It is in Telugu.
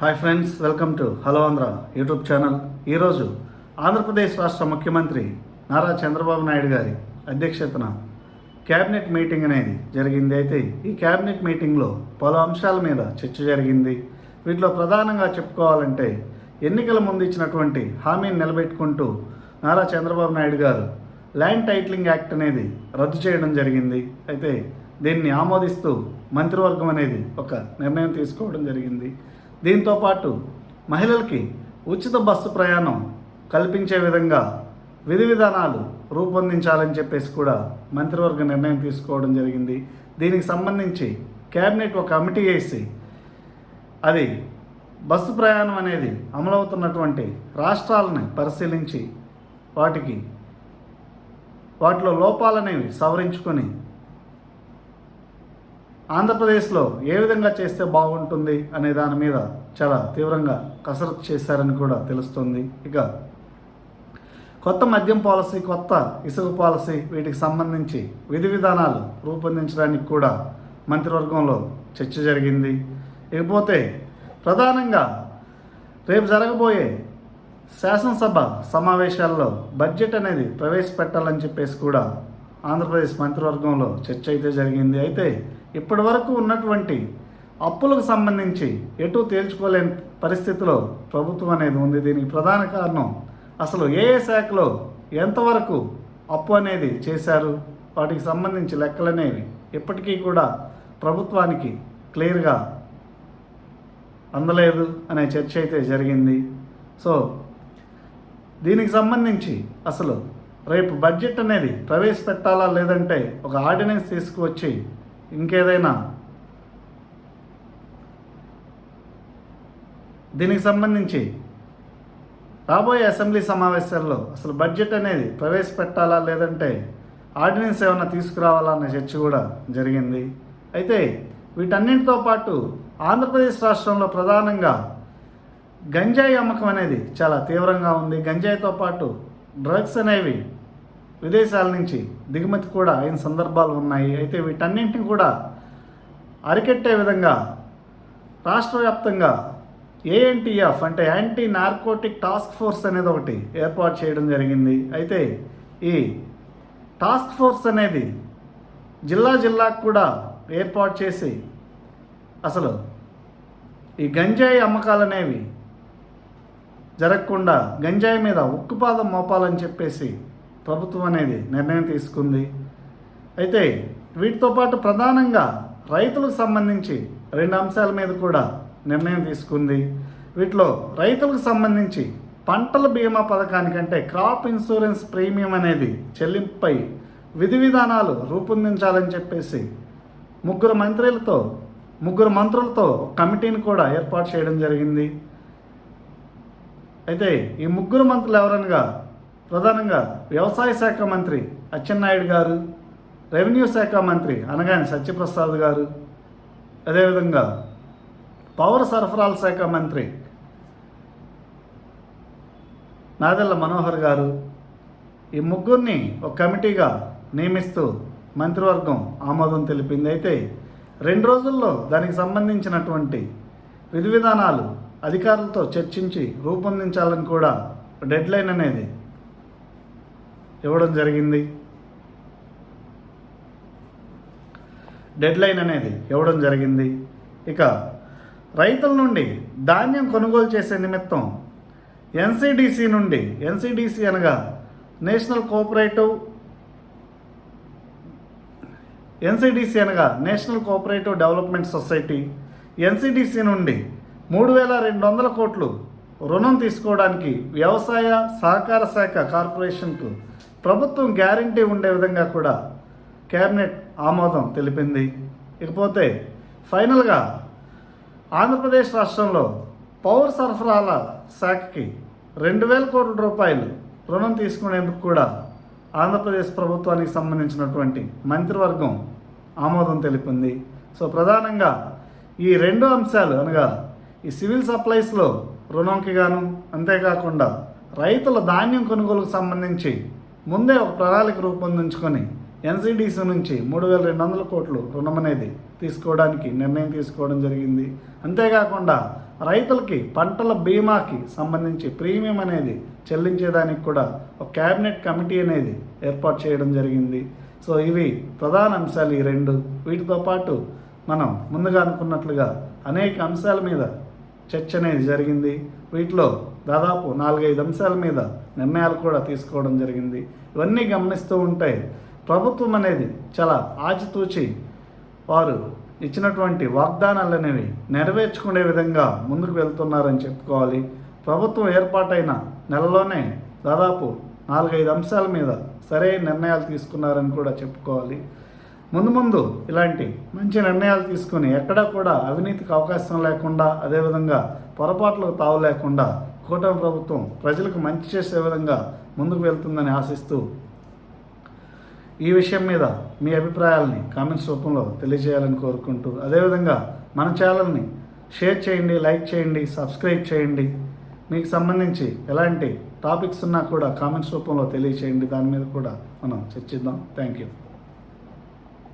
Hi friends welcome to hello Andhra YouTube channel. ఈరోజు ఆంధ్రప్రదేశ్ రాష్ట్ర ముఖ్యమంత్రి నారా చంద్రబాబు నాయుడు గారి అధ్యక్షతన క్యాబినెట్ మీటింగ్ అనేది జరిగింది. అయితే ఈ క్యాబినెట్ మీటింగ్లో పలు అంశాల మీద చర్చ జరిగింది. వీటిలో ప్రధానంగా చెప్పుకోవాలంటే ఎన్నికల ముందు ఇచ్చినటువంటి హామీని నిలబెట్టుకుంటూ నారా చంద్రబాబు నాయుడు గారు ల్యాండ్ టైటిలింగ్ యాక్ట్ అనేది రద్దు చేయడం జరిగింది. అయితే దీన్ని ఆమోదిస్తూ మంత్రివర్గం అనేది ఒక నిర్ణయం తీసుకోవడం జరిగింది. దీంతో పాటు మహిళలకి ఉచిత బస్సు ప్రయాణం కల్పించే విధంగా విధి విధానాలు రూపొందించాలని చెప్పేసి కూడా మంత్రివర్గ నిర్ణయం తీసుకోవడం జరిగింది. దీనికి సంబంధించి కేబినెట్ ఒక కమిటీ వేసి అది బస్సు ప్రయాణం అనేది అమలవుతున్నటువంటి రాష్ట్రాలని పరిశీలించి వాటికి వాటిలో లోపాలనేవి సవరించుకొని ఆంధ్రప్రదేశ్లో ఏ విధంగా చేస్తే బాగుంటుంది అనే దాని మీద చాలా తీవ్రంగా కసరత్తు చేశారని కూడా తెలుస్తుంది. ఇక కొత్త మద్యం పాలసీ కొత్త ఇసుక పాలసీ వీటికి సంబంధించి విధి విధానాలు రూపొందించడానికి కూడా మంత్రివర్గంలో చర్చ జరిగింది. ఇకపోతే ప్రధానంగా రేపు జరగబోయే శాసనసభ సమావేశాల్లో బడ్జెట్ అనేది ప్రవేశపెట్టాలని చెప్పేసి కూడా ఆంధ్రప్రదేశ్ మంత్రివర్గంలో చర్చ అయితే జరిగింది. అయితే ఇప్పటి వరకు ఉన్నటువంటి అప్పులకు సంబంధించి ఎటు తేల్చుకోలేని పరిస్థితిలో ప్రభుత్వం అనేది ఉంది. దీనికి ప్రధాన కారణం అసలు ఏ ఏ శాఖలో ఎంతవరకు అప్పు అనేది చేశారు? వాటికి సంబంధించి లెక్కలనేవి ఇప్పటికీ కూడా ప్రభుత్వానికి క్లియర్గా అందలేదు అనే చర్చ అయితే జరిగింది. సో దీనికి సంబంధించి అసలు రేపు బడ్జెట్ అనేది ప్రవేశపెట్టాలా లేదంటే ఒక ఆర్డినెన్స్ తీసుకువచ్చి ఇంకేదైనా దీనికి సంబంధించి రాబోయే అసెంబ్లీ సమావేశాల్లో అసలు బడ్జెట్ అనేది ప్రవేశపెట్టాలా లేదంటే ఆర్డినెన్స్ ఏమైనా తీసుకురావాలా అనే చర్చ కూడా జరిగింది. అయితే వీటన్నింటితో పాటు ఆంధ్రప్రదేశ్ రాష్ట్రంలో ప్రధానంగా గంజాయి అమ్మకం అనేది చాలా తీవ్రంగా ఉంది. గంజాయితో పాటు డ్రగ్స్ అనేవి విదేశాల నుంచి దిగుమతి కూడా అయిన సందర్భాలు ఉన్నాయి. అయితే వీటన్నింటిని కూడా అరికెట్టే విధంగా రాష్ట్ర వ్యాప్తంగా ఏఎన్టీఎఫ్ అంటే యాంటీ నార్కోటిక్ టాస్క్ ఫోర్స్ అనేది ఒకటి ఏర్పాటు చేయడం జరిగింది. అయితే ఈ టాస్క్ ఫోర్స్ అనేది జిల్లా జిల్లాకు కూడా ఏర్పాటు చేసి అసలు ఈ గంజాయి అమ్మకాలు అనేవి జరగకుండా గంజాయి మీద ఉక్కుపాదం మోపాలని చెప్పేసి ప్రభుత్వం అనేది నిర్ణయం తీసుకుంది. అయితే వీటితో పాటు ప్రధానంగా రైతులకు సంబంధించి రెండు అంశాల మీద కూడా నిర్ణయం తీసుకుంది. వీటిలో రైతులకు సంబంధించి పంటల బీమా పథకానికంటే క్రాప్ ఇన్సూరెన్స్ ప్రీమియం అనేది చెల్లింపుపై విధి విధానాలు రూపొందించాలని చెప్పేసి ముగ్గురు మంత్రులతో ముగ్గురు మంత్రులతో కమిటీని కూడా ఏర్పాటు చేయడం జరిగింది. అయితే ఈ ముగ్గురు మంత్రులు ఎవరనగా ప్రధానంగా వ్యవసాయ శాఖ మంత్రి అచ్చెన్నాయుడు గారు రెవెన్యూ శాఖ మంత్రి అనగాని సత్యప్రసాద్ గారు అదేవిధంగా పౌర సరఫరాల శాఖ మంత్రి నాదెల్ల మనోహర్ గారు ఈ ముగ్గురిని ఒక కమిటీగా నియమిస్తూ మంత్రివర్గం ఆమోదం తెలిపింది. అయితే రెండు రోజుల్లో దానికి సంబంధించినటువంటి విధి విధానాలు అధికారులతో చర్చించి రూపొందించాలని కూడా డెడ్లైన్ అనేది ఇవ్వడం జరిగింది. డెడ్ లైన్ అనేది ఇవ్వడం జరిగింది. ఇక రైతుల నుండి ధాన్యం కొనుగోలు చేసే నిమిత్తం ఎన్సిడిసి నుండి ఎన్సిడిసి అనగా నేషనల్ కోఆపరేటివ్ ఎన్సిడిసి అనగా national cooperative development society NCDC నుండి మూడు వేల రెండు వందల కోట్లు రుణం తీసుకోవడానికి వ్యవసాయ సహకార శాఖ కార్పొరేషన్కు ప్రభుత్వం గ్యారంటీ ఉండే విధంగా కూడా కేబినెట్ ఆమోదం తెలిపింది. ఇకపోతే ఫైనల్గా ఆంధ్రప్రదేశ్ రాష్ట్రంలో పౌర సరఫరాల శాఖకి రెండు వేల కోట్ల రూపాయలు రుణం తీసుకునేందుకు కూడా ఆంధ్రప్రదేశ్ ప్రభుత్వానికి సంబంధించినటువంటి మంత్రివర్గం ఆమోదం తెలిపింది. సో ప్రధానంగా ఈ రెండు అంశాలు అనగా ఈ సివిల్ సప్లైస్లో రుణంకి గాను అంతేకాకుండా రైతుల ధాన్యం కొనుగోలుకు సంబంధించి ముందే ఒక ప్రణాళిక రూపొందించుకొని ఎన్సీడీసీ నుంచి మూడు వేల రెండు వందల కోట్లు రుణం అనేది తీసుకోవడానికి నిర్ణయం తీసుకోవడం జరిగింది. అంతేకాకుండా రైతులకి పంటల బీమాకి సంబంధించి ప్రీమియం అనేది చెల్లించేదానికి కూడా ఒక క్యాబినెట్ కమిటీ అనేది ఏర్పాటు చేయడం జరిగింది. సో ఇవి ప్రధాన అంశాలు ఈ రెండు. వీటితో పాటు మనం ముందుగా అనుకున్నట్లుగా అనేక అంశాల మీద చర్చ అనేది జరిగింది. వీటిలో దాదాపు నాలుగైదు అంశాల మీద నిర్ణయాలు కూడా తీసుకోవడం జరిగింది. ఇవన్నీ గమనిస్తూ ఉంటే ప్రభుత్వం అనేది చాలా ఆచితూచి వారు ఇచ్చినటువంటి వాగ్దానాలు అనేవి నెరవేర్చుకునే విధంగా ముందుకు వెళ్తున్నారని చెప్పుకోవాలి. ప్రభుత్వం ఏర్పాటైన నెలలోనే దాదాపు నాలుగైదు అంశాల మీద సరైన నిర్ణయాలు తీసుకున్నారని కూడా చెప్పుకోవాలి. ముందు ముందు ఇలాంటి మంచి నిర్ణయాలు తీసుకుని ఎక్కడా కూడా అవినీతికి అవకాశం లేకుండా అదేవిధంగా పొరపాట్లకు తావు లేకుండా కూటమి ప్రభుత్వం ప్రజలకు మంచి చేసే విధంగా ముందుకు వెళ్తుందని ఆశిస్తూ ఈ విషయం మీద మీ అభిప్రాయాలని కామెంట్స్ రూపంలో తెలియజేయాలని కోరుకుంటూ అదేవిధంగా మన ఛానల్ని షేర్ చేయండి లైక్ చేయండి సబ్స్క్రైబ్ చేయండి. మీకు సంబంధించి ఎలాంటి టాపిక్స్ ఉన్నా కూడా కామెంట్స్ రూపంలో తెలియచేయండి దాని మీద కూడా మనం చర్చిద్దాం. Thank you.